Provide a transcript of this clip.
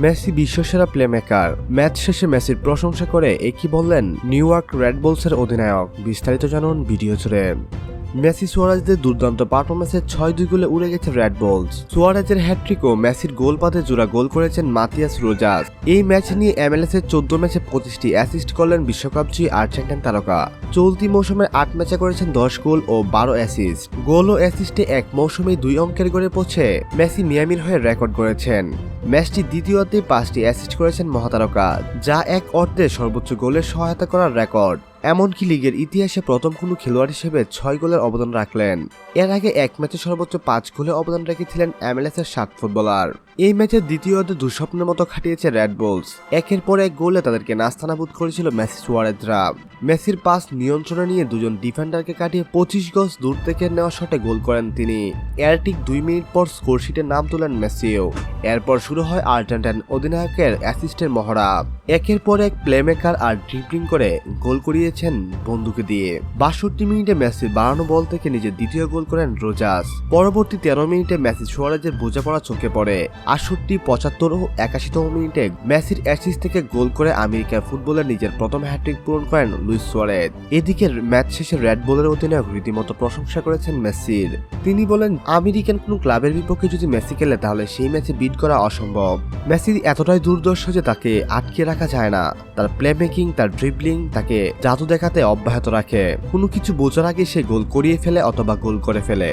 Messi বিশ্বসেরা playmaker match শেষে মেসির প্রশংসা করে একই বললেন নিউ ইয়র্ক রেড বুলসের অধিনায়ক। বিস্তারিত জানুন ভিডিও জুড়ে। মেসি সুয়ারেজদের দুর্দান্ত পারফরমেন্সে ছয় দুই গোলে উড়ে গেছে রেড বলস। সুয়ারেজের হ্যাট্রিক ও মেসির গোল পাতে জোড়া গোল করেছেন মাতিয়াস রোজাস। এই ম্যাচ নিয়ে এমএলএস এর চোদ্দ ম্যাচে পঁচিশটি অ্যাসিস্ট করলেন বিশ্বকাপ জয়ী আর্জেন্টাইন তারকা। চলতি মৌসুমে আট ম্যাচে করেছেন দশ গোল ও বারো অ্যাসিস্ট গোল ও অ্যাসিস্টে এক মৌসুমে দুই অঙ্কের গড়ে পৌঁছে মেসি মিয়ামির হয়ে রেকর্ড করেছেন ম্যাচটি দ্বিতীয়তে পাঁচটি অ্যাসিস্ট করেছেন মহাতারকা যা এক অর্থে সর্বোচ্চ গোলের সহায়তা করার রেকর্ড। এমনকি লিগের ইতিহাসে প্রথম কোনো খেলোয়াড় হিসেবে ছয় গোলের অবদান রাখলেন। এর আগে এক ম্যাচে সর্বোচ্চ পাঁচ গোলে অবদান রেখেছিলেন এমএলএস এর সাত ফুটবলার। এই ম্যাচের দ্বিতীয় অর্ধে দুঃস্বপ্নের মতো খাটিয়েছে রেড বুলস একের পর এক গোলে তাদেরকে নাস্তানাবুদ করেছিল মেসি সুয়ারেজরা। মেসির পাস নিয়ন্ত্রণে নিয়ে দুজন ডিফেন্ডারকে কাটিয়ে পঁচিশ গজ দূর থেকে নেওয়া শটে গোল করেন তিনি। এর ঠিক দুই মিনিট পর স্কোরশিটে নাম তোলেন মেসিও। এরপর শুরু হয় আর্জেন্টাইন অধিনায়কের অ্যাসিস্টের মহড়া। একের পর এক প্লেমেকার আর ড্রিবলিং করে গোল করিয়েছেন বন্ধুকে দিয়ে। বাষট্টি মিনিটে মেসির বাড়ানো বল থেকে নিজের দ্বিতীয় গোল করেন রোজাস। পরবর্তী তেরো মিনিটে মেসি সুয়ারেজের বোঝাপড়া চোখে পড়ে। আটষট্টি, পঁচাত্তর ও একাশিতম মিনিটে মেসির অ্যাসিস থেকে গোল করে আমেরিকার ফুটবলের নিজের প্রথম হ্যাট্রিক পূরণ করেন লুইস সুয়ারেজ। এদিকে ম্যাচ শেষে রেড বলের অধিনায়ক রীতিমতো প্রশংসা করেছেন মেসির। তিনি বলেন, আমেরিকান কোনো ক্লাবের বিপক্ষে যদি মেসি খেলে তাহলে সেই ম্যাচে বিট করা অসম্ভব। মেসি এতটাই দুর্দর্শ যে তাকে আটকে রাখা যায় না। তার প্লে মেকিং তার ড্রিবলিং তাকে জাদু দেখাতে অব্যাহত রাখে। কোনো কিছু বোঝার আগে সে গোল করিয়ে ফেলে অথবা গোল করে ফেলে।